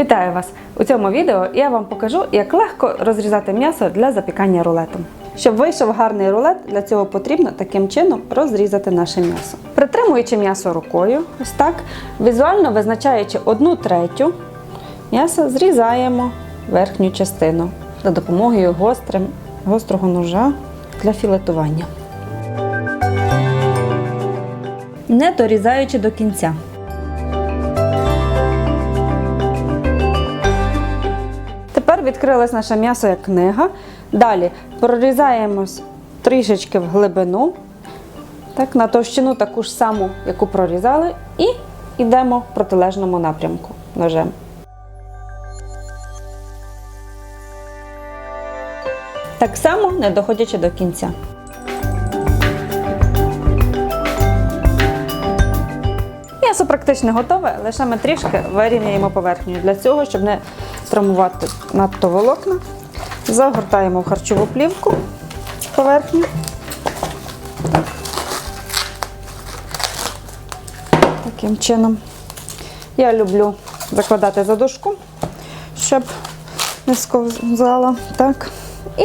Вітаю вас! У цьому відео я вам покажу, як легко розрізати м'ясо для запікання рулетом. Щоб вийшов гарний рулет, для цього потрібно таким чином розрізати наше м'ясо. Притримуючи м'ясо рукою, ось так, візуально визначаючи одну третю, м'яса зрізаємо верхню частину за допомогою гострим, гострого ножа для філетування. Не дорізаючи до кінця. Тепер відкрилось наше м'ясо як книга. Далі прорізаємось трішечки в глибину, так, на товщину таку ж саму, яку прорізали, і йдемо в протилежному напрямку ножем. Так само не доходячи до кінця. М'ясо практично готове, лише ми трішки вирівняємо поверхню. Для цього, щоб не травмувати надто волокна, загортаємо в харчову плівку поверхню. Так. Таким чином. Я люблю закладати задушку, щоб не сковзала. Так. І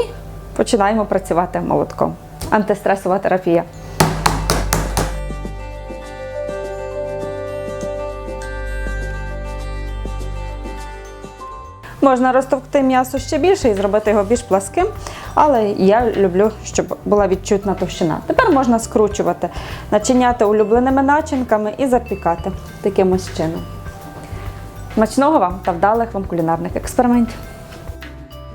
починаємо працювати молотком. Антистресова терапія. Можна розтовкти м'ясо ще більше і зробити його більш пласким, але я люблю, щоб була відчутна товщина. Тепер можна скручувати, начиняти улюбленими начинками і запікати таким ось чином. Смачного вам та вдалих вам кулінарних експериментів!